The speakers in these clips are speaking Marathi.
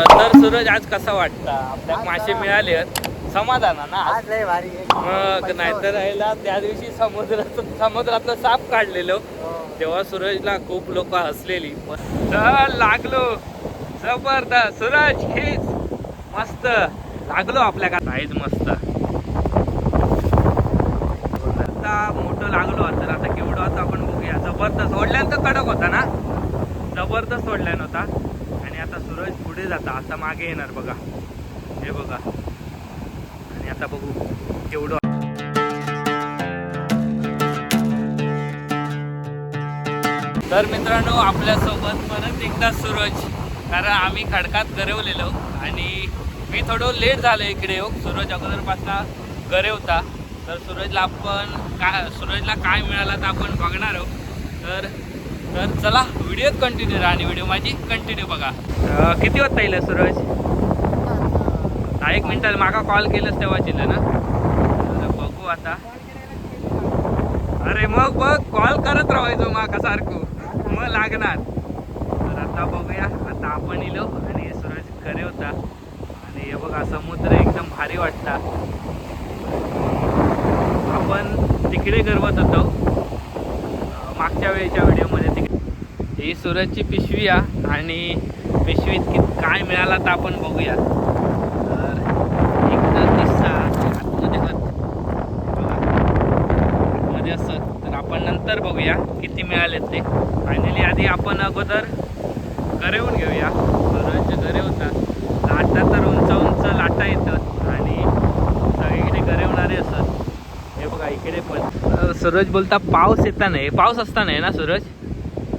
तर सूरज आज कसा वाटता? आपल्या मासे मिळाले. समाधान ना आज. आज लय भारी मग नाहीतर राहिला त्या दिवशी समुद्रात समुद्रातलं साप काढलेलो. तेव्हा सूरजला खूप लोक हसलेली. लागलो. जबरदस्त. सूरज हेच मस्त. लागलो आपल्या का साईज मस्त. आता मोठं लागलो तर आता केवढं आता आपण बघूया. जबरदस्त. सोडल्यानंतर कडक होता ना? जबरदस्त सोडल्यान होता. आता सूरज पुढे जाता आता मागे येणार बघा. हे बघा. आणि आता बघू केवढं तर मित्रांनो आपल्यासोबत परत एकदा सूरज. कारण आम्ही खडकात गरवलेलो आणि मी थोडं लेट झालो इकडे हो. सूरज अगोदरपासून गरवता. तर सूरजला आपण काय सूरजला काय मिळालं तर आपण बघणार आहोत. तर तर चला व्हिडिओ कंटिन्यू राहा आणि व्हिडिओ माझी कंटिन्यू बघा. किती वाजता येईल सूरज? दहा एक मिनिटात मागा कॉल केलंस तेव्हा दिलं ना. बघू आता. अरे मग बघ कॉल करत राहायचो माका सारखं. मग लागणार. तर आता बघूया. आता आपण इलो आणि सूरज खरे होता. आणि हे बघा समुद्र एकदम भारी वाटता आपण तिकडे गरवत होतो. मागच्या वेळेच्या व्हिडिओ ही सूरजची पिशवी आहे आणि पिशवीत कित काय मिळाला तर आपण बघूया. तर एकदा दिसता आतमध्ये बघ. बघा. आतमध्ये असत तर आपण नंतर बघूया किती मिळालेत ते. फायनली आधी आपण अगोदर घरेहून घेऊया. सूरजचे घरे होतात लाटा तर उंच उंच लाटा येतात. आणि सगळीकडे घरे होणारे असत हे बघा इकडे पण. सूरज बोलता पाऊस येता नाही. पाऊस असता नाही ना सूरज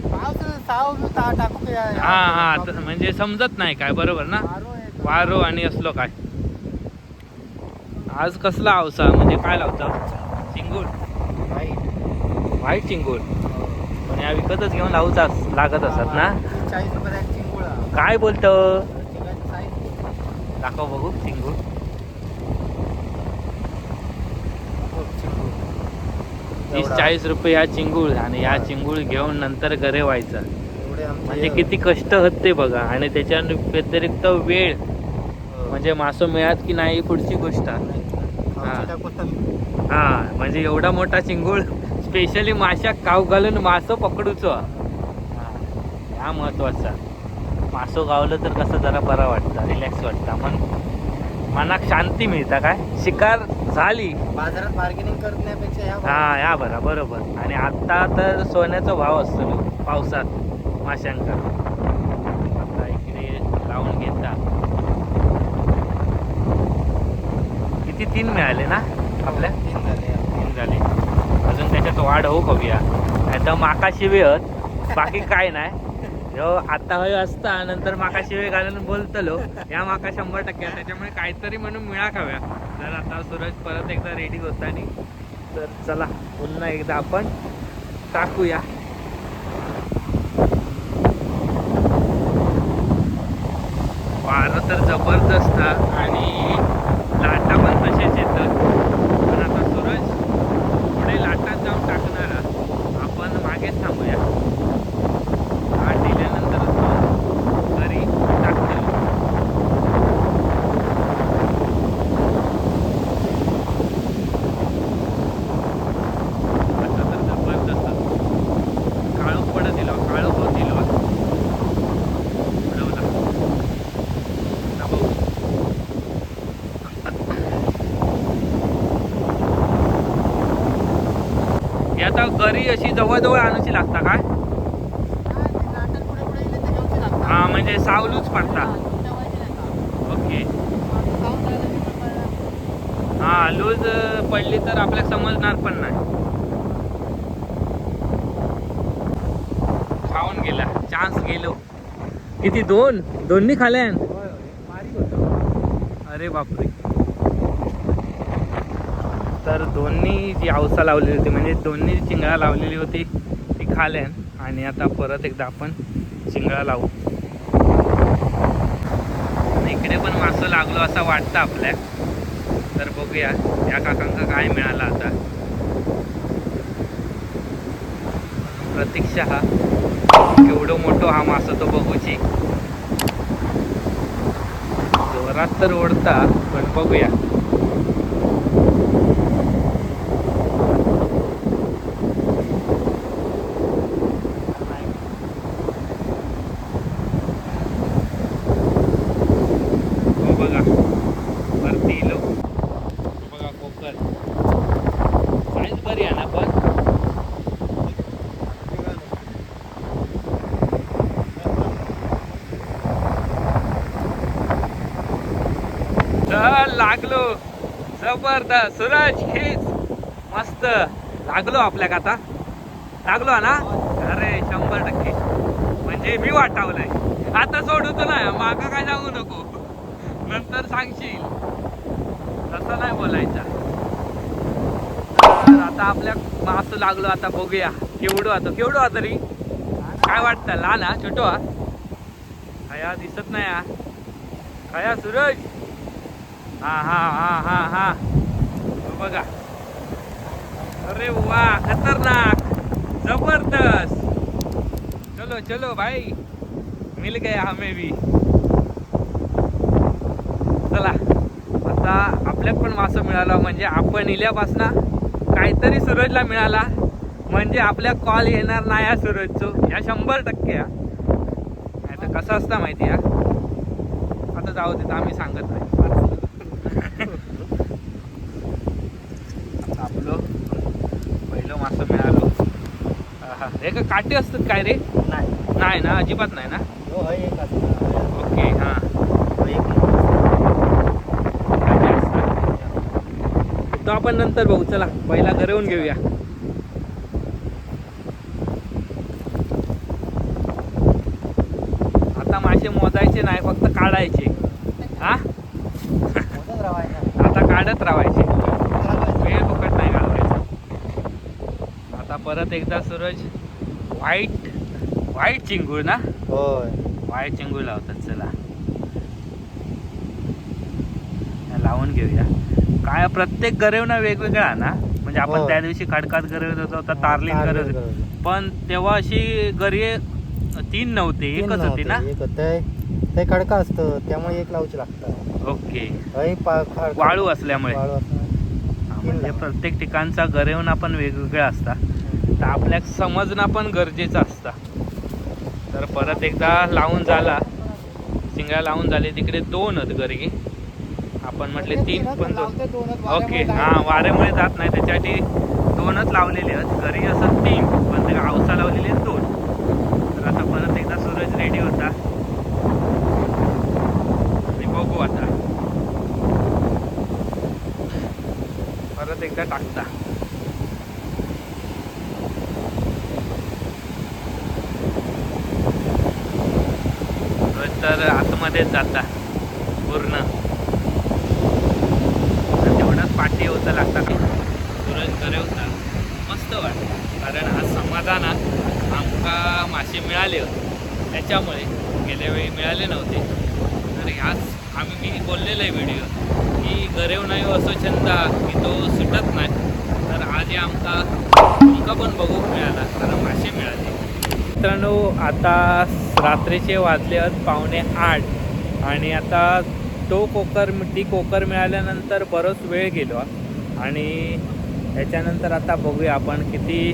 पाऊस साव मी ता- टाकू की या- हा हा त- म्हणजे समजत नाही काय बरोबर ना? वारो आणि असलो काय. आज कसला आवसा म्हणजे काय लावता? चिंगूळ. व्हाईट चिंगूळ. पण या विकतच घेऊन लावूच अस- लागत असत ना? चाळीस रुपयाला एक चिंगुळा काय बोलतं? दाखव बघू चिंगूळ. तीस चाळीस रुपये या चिंगूळ आणि या चिंगूळ घेऊन नंतर घरे व्हायचा. म्हणजे किती कष्ट होत ते बघा. आणि त्याच्या व्यतिरिक्त वेळ. म्हणजे मासो मिळत की नाही पुढची गोष्ट. हा. म्हणजे एवढा मोठा चिंगूळ स्पेशली माशा काव घालून मासो पकडूचो. हा. महत्त्वाचा. मासो गावलं तर कसं जरा बरा वाटतं रिलॅक्स वाटतं. मन मनाक शांती मिळता काय? शिकार झाली. बाजारात मार्केटिंग करण्यापेक्षा हा या बरा बरोबर. आणि आता तर सोन्याचा भाव असतो पावसात. माशांका आता इकडे लावून घेता. किती तीन मिळाले ना आपल्या? तीन झाले तीन झाले. अजून त्याच्यात वाढ होऊ बघूया नाही तर माका शिवेत बाकी काय नाही. आता हय असता नंतर माका शिवे घालून बोलतलो. या माका शंभर टक्के. त्याच्यामुळे काहीतरी म्हणून मिळा खाव्या. तर आता सूरज परत एकदा रेडी होतानी तर चला पुन्हा एकदा आपण टाकूया. वारं तर जबरदस्त आणि लाटा पण तसेच येतात पण आता सूरज पुढे लाटात जाऊन टाकणार हा. आपण मागेच थांबूया आठ दिल्यानंतर तो घरी टाकतील आता तर जबरदस्त काळो पडत दिलो काळो होत दिलो उडवला आता बघू ही आता घरी अशी जवळजवळ आणूची लागता काय? हा म्हणजे सावलूच पडता. ओके. हा लूज पडली तर आपल्याला समजणार पण नाही. खाऊन गेला. चान्स गेलो. किती दोन? दोन्ही खाल्यान? अरे बापरे. दोन्ही जी आवसा लावलेली होती म्हणजे दोन्ही चिंगळा लावलेली होती ती खाल्यान आणि आता परत एकदा आपण चिंगळा लावू. आणि इकडे पण मासं लागलो असं वाटतं आपल्या. तर बघूया या काकांका काय मिळालं आता. प्रतीक्षा हा. केवढं मोठं हा मासा तो बघूची. जोरात तर ओढता पण बघूया हो बघा वरती इलो बघा कोकण साईज बरी आहे ना पण चल लागलो जबरदस्त सूरज खीच मस्त लागलो आपल्या आता. लागलो ना? अरे शंभर टक्के. म्हणजे मी वाटावलंय. आता सोडू तर ना मागा काय सांगू नको. नंतर सांगशील. तसं नाही बोलायचा. तर आता आपल्या मासू लागलो आता बघूया. केवढो आता केवढो आता तरी काय वाटतं? लहान हा? छोटो हा? खया दिसत नाही हा. खया सूरज. हा हा हा हा हा. बघा. अरे वा खतरनाक. जबरदस्त. चलो चलो भाई. मिल गया हमें भी. चला. आता आपल्यात पण मासा मिळाला म्हणजे आपण इल्यापासनं काहीतरी सूरजला मिळाला. म्हणजे आपल्या कॉल येणार नाही या सूरजचो. या शंभर टक्के या नाही कसं असतं माहिती या आता जाऊ देत आम्ही सांगत नाही आता आपलं पहिलं मासं मिळालो हे का काटे असतात काय रे नाही नाही ना अजिबात नाही ना हो हा एक असतो. ओके हां हा एक नंबर. काटे असतात. तो आपण नंतर बघू चला पहिला गरवून घेऊया आता मासे मोजायचे नाही फक्त काढायचे हा मोठंच राहायचं. आता काढत राहायचे चालवायचं. वेळ फुकट नाही घालवायचा आता परत एकदा सूरज व्हाईट व्हाईट चिंगूळ ना? होय. व्हाईट चिंगूळ लावतात चला. हे लावून घेऊया. काय प्रत्येक गरेवना वेगवेगळा ना? म्हणजे आपण हो. त्या दिवशी खडकात गरवत होतो आता गरवत होतो. गरवत. पण तेव्हा अशी गरे तीन नव्हते एकच होती ना. ते खडका असतं त्यामुळे एक लावचे लागतं. ओके. वाळू असल्यामुळे. हा, म्हणजे प्रत्येक ठिकाणचा गरेवना पण वेगवेगळा असता. तर आपल्याक समजणं पण गरजेचं असतं. तर परत एकदा लावून झाला. शिंगा लावून झाले. तिकडे दोन आहेत गरगे आपण म्हटले तीन पण दोन. ओके. हां वाऱ्यामुळे जात नाही. त्याच्यासाठी दोनच लावलेले आहेत. घरी असं तीन पण ते आवसा लावलेले आहेत दोन. तर आता परत एकदा सूरज रेडी होता. आणि बघू आता. परत एकदा टाकता सूरज तर आतमध्येच जाता. पूर्ण. आणि तेवढाच पाठी होतं लागता. सूरज करे होता. मस्त वाटतं कारण आज समाधानात आमका मासे मिळाले होते. त्याच्यामुळे गेल्या वेळी मिळाले नव्हते. तर ह्याच आम्ही मी बोललेलं आहे व्हिडिओ की गरेव नाही हो असो छंद की तो सुटत नाही. तर आज आमका आमका पण बघूक मिळाला. कारण मासे मिळाले. मित्रांनो आता रात्रीचे वाजले आहेत पावणे आठ. आणि आता तो कोकर ती कोकर मिळाल्यानंतर बरंच वेळ गेलो. आणि त्याच्यानंतर आता बघूया आपण किती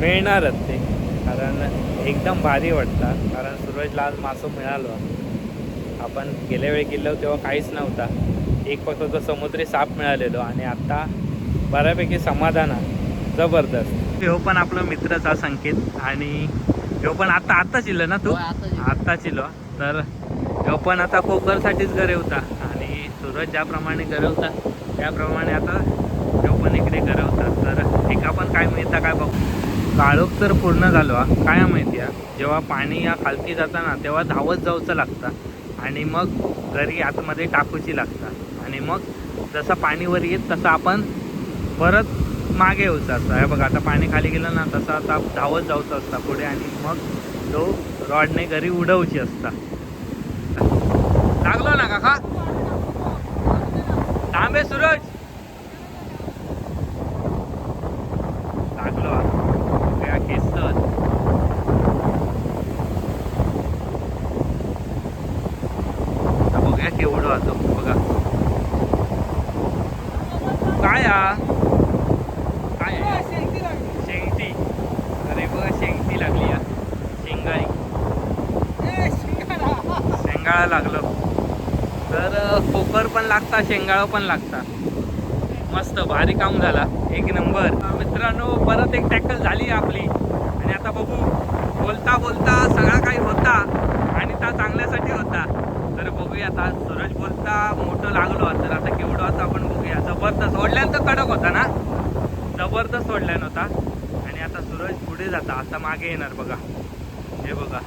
मिळणारच ते. कारण एकदम भारी वाटतं. कारण सूरजला आज मासं मिळालो. आपण गेल्या वेळी गेलो तेव्हा काहीच नव्हता. एक फक्त तो समुद्री साप मिळालेलो. आणि आता बऱ्यापैकी समाधान आहे. जबरदस्त. हो पण आपला मित्राचा संकेत. आणि ह्यो पण आता आत्ताच इलं ना तू. आत्ताच इलो तर ह्यो पण आता कोकरसाठीच गरे होता. आणि सूरज ज्याप्रमाणे गरवता त्याप्रमाणे आता ह्यो पण इकडे गरवतात तर एका पण काय मिळतं काय बघ. काळोख तर पूर्ण झालो काय माहिती आहे जेव्हा पाणी या खालती जाताना तेव्हा धावत जाऊचं लागतं. आणि मग घरी आतमध्ये टाकूची लागतात आणि मग जसं पाणी वर येत तसं आपण परत मागे येऊचं असतं. हे बघा आता पाणी खाली गेलं ना तसा आता धावत जाऊचा असता पुढे आणि मग तो रॉडने घरी उडवची असता. लागलो ना काका? तांबे सूरज. लागलो खेचत बघूया केवढं होतो बघा. काय काय आहे? शेंगटी अरे बघा शेंगटी लागली या शेंगाळी शेंगाळा लागलं. तर अं, कोकर पण लागता शेंगाळं पण लागता. मस्त भारी काम झाला. एक नंबर. मित्रांनो परत एक टॅकल झाली आपली. आणि आता बघू बोलता बोलता सगळा काही होता आणि त्या चांगल्यासाठी होता. तर बघूया आता सूरज बोलता मोठं लागलो. तर आता केवढं आता आपण बघूया. जबरदस्त. ओढल्यानंतर कडक होता ना? जबरदस्त सोडल्यान होता. आणि आता सूरज पुढे जाता. आता मागे येणार बघा. हे बघा.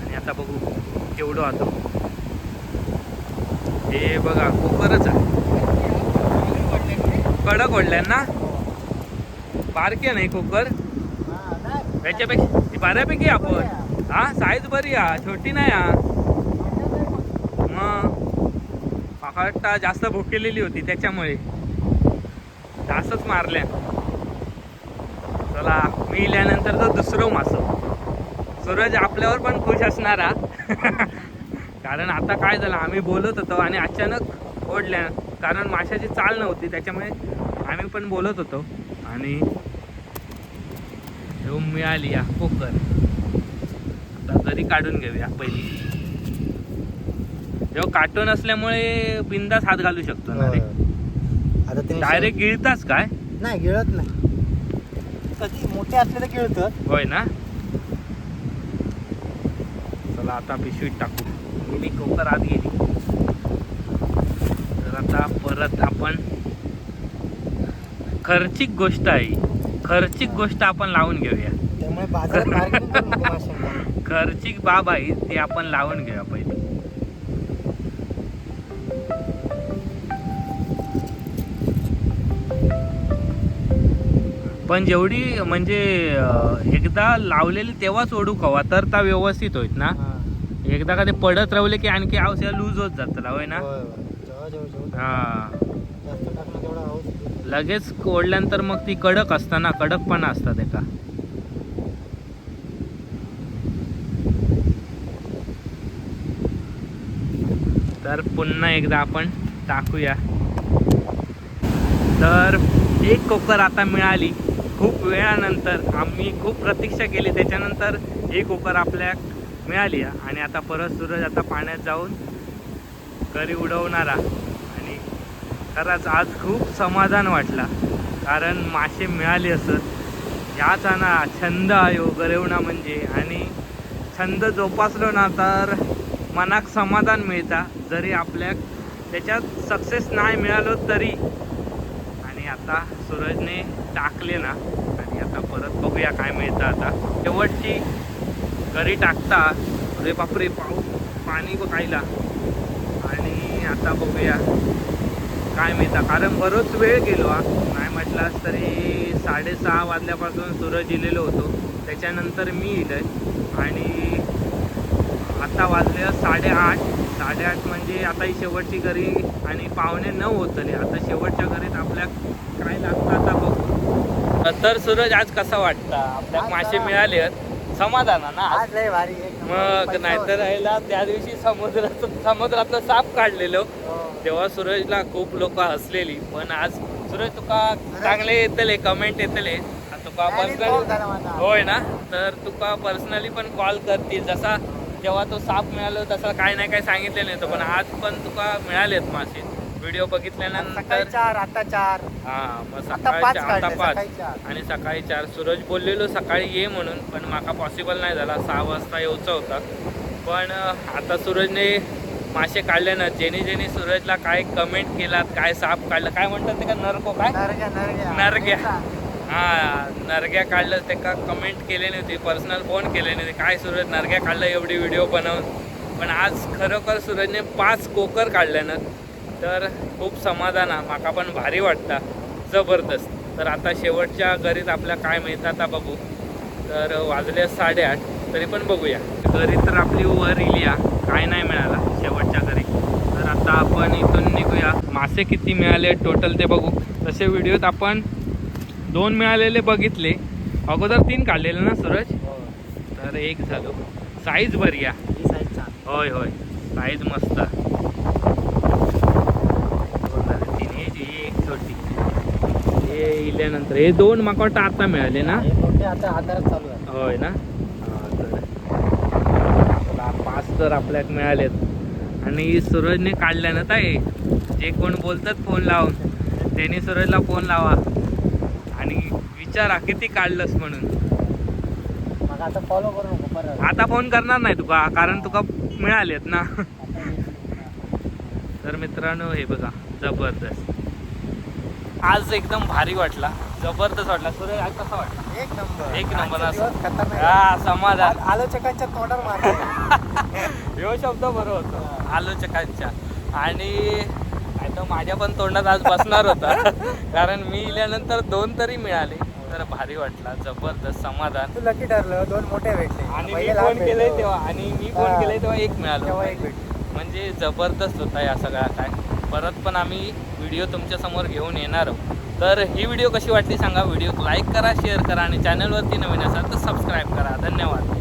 आणि आता बघू. केवढं आता? हे बघा कुकरच आहे. कडक ओढल्यान ना? बारके नाही कुकर? याच्यापेक्षा ती बऱ्यापैकी आपण. हा साईज बरी हा छोटी नाही हा मग पाकळटा जास्त भोकेलेली होती त्याच्यामुळे. जास्तच मारल्या. चला मी इल्यानंतर तर दुसरं मासं. सूरज आपल्यावर पण खुश असणारा. कारण आता काय झालं आम्ही बोलत होतो आणि अचानक ओढल्या. कारण माशाची चाल नव्हती त्याच्यामुळे आम्ही पण बोलत होतो. आणि घेऊन मिळाली या कोकर आता घरी काढून घेऊया पहिली. जेव्हा काटून असल्यामुळे बिंदास हात घालू शकतो ना रे. आता ते डायरेक्ट गिळताच काय? नाही गिळत नाही. कधी मोठे असलेले गिळतात होय ना? चला आता पिशवीत टाकू. गेली कोकर आत गेली. तर आता परत आपण खर्चिक गोष्ट आहे. खर्चिक गोष्ट आपण लावून घेऊया. त्यामुळे खर्चिक बाब आहे ते आपण लावून घेऊया पहिले. पण जेवढी म्हणजे एकदा लावलेली तेव्हाच ओढू खवा तर त्या व्यवस्थित होईत ना. एकदा का ते पडत राहिले की आणखी औषध लूज होत जात होय ना? हा. लगेच ओढल्यानंतर मग ती कडक असतं ना कडकपणा असतात एका. तर पुन्हा एकदा आपण टाकूया. तर एक कोकर आता मिळाली. खूप वेळानंतर आम्ही खूप प्रतीक्षा केली. त्याच्यानंतर एक कोकर आपल्या मिळाली आणि आता परत सूरज आता पाण्यात जाऊन घरी उडवणारा. आणि खरंच आज खूप समाधान वाटला. कारण मासे मिळाले असत. ह्याच ना छंद आहे गरवणा म्हणजे. आणि छंद जोपासलो ना तर मनाक समाधान मिळता. जरी आपल्या त्याच्यात सक्सेस नाही मिळालो तरी. आणि आता सूरजने टाकले ना. आणि आता परत बघूया काय मिळतं आता. शेवटची घरी टाकता. अरे बापरे पाऊस पाणी खायला. आणि आता बघूया. काय मिळतं? कारण बरोच वेळ गेलो हा. नाही म्हटलास तरी साडेसहा वाजल्यापासून सूरज इलेलो होतो. त्याच्यानंतर मी इलंय आणि आता वाजले साडेआठ. साडेआठ म्हणजे आता ही शेवटची घरी आणि पावणे नऊ होतले आता शेवटच्या घरीत आपल्या काय लागतं आता बघू. तर सूरज आज कसा वाटतं? आपल्या आज मासे मिळाले आहेत समाधान ना आज आज लय भारी एक नंबर. मग पैसा नाहीतर होता. राहिला त्या दिवशी समुद्राचं समुद्रातलं साप काढलेलो हो. तेव्हा सूरजला खूप लोक हसलेली पण आज सूरज तुका चांगले येतले कमेंट येतले आणि तुका आणि पर्सनली. होय ना तर तुका पर्सनली पण कॉल करतील जसा जेव्हा तो साप मिळालो तसा काय नाही काय सांगितले नाही पण आज पण तुका मिळालेत मासे व्हिडिओ सकाळी बघितल्यानंतर चार आता चार. हा मग आता पाच सकाळच्या आता काढले पाच. सकाळी चार. आणि सकाळी चार. सूरज बोललेलो सकाळी ये म्हणून पण माका पॉसिबल नाही झाला. सहा वाजता येऊचा होता. पण अं, आता सूरजने मासे काढले ना जेणे जेणे सूरजला काय कमेंट केलात काय साप काढलं काय म्हणतात ते का नरको काय? नरग्या नरग्या. नरग्या. हा नरग्या काढलं ते का कमेंट केले नव्हते पर्सनल फोन केले नव्हते. काय सूरज नरग्या काढलं एवढी व्हिडिओ बनवून? पण आज खरोखर सूरजने पाच कोकर काढल्यानं तर खूप समाधान आहे. माका पण भारी वाटता. जबरदस्त. तर आता शेवटच्या घरीत आपल्या काय मिळतं आता बघू. तर वाजले साडेआठ तरी पण बघूया. घरी तर आपली वर इली. काय नाही मिळाला शेवटच्या घरी. तर आता आपण इथून निघूया. मासे किती मिळाले टोटल ते बघू. तसे व्हिडिओत आपण दोन मिळालेले बघितले. अगोदर तीन काढलेले ना सूरज? हो. तर एक झालो. साईज बरी आहे. ही होय होय. साईज मस्त. आल्यानंतर हे दोन माका वाटतं आता मिळाले ना? हे आता आधारात चालू आहे. होय ना? हा, तर पाच तर आपल्याक मिळालेत. आणि सूरजने काढल्या ना ताई? जे कोण बोलतात फोन लावून त्यांनी सूरजला फोन लावा. आणि विचारा किती काढलंस म्हणून? मग आता फॉलो करू नको परत. आता फोन करणार नाही तुका कारण तुका मिळालेत ना? हे- तर मित्रांनो हे बघा जबरदस्त. आज एकदम भारी वाटला. जबरदस्त वाटला. सूरज आज कसा वाटला? एक नंबर. एक नंबर असं. हा समाधान. आलोचकांच्या तोंडावर मारला ह्यो शब्द बरोबर होता. आलोचकांच्या. आणि माझ्या पण तोंडात आज बसणार होता. कारण मी इल्यानंतर दोन तरी मिळाले. तर भारी वाटला. जबरदस्त समाधान. तू लकी ठरलं. दोन मोठे भेटले. आणि मी फोन केलंय. तेव्हा आणि मी फोन. केलंय तेव्हा एक मिळालं. म्हणजे जबरदस्त होता या सगळा काय. परत पण आम्ही व्हिडिओ तुमच्यासमोर घेऊन येणार आहोत. तर ही व्हिडिओ कशी वाटली सांगा. व्हिडिओ लाईक करा शेअर करा आणि चॅनलवरती नवीन असाल तर सबस्क्राईब करा. धन्यवाद.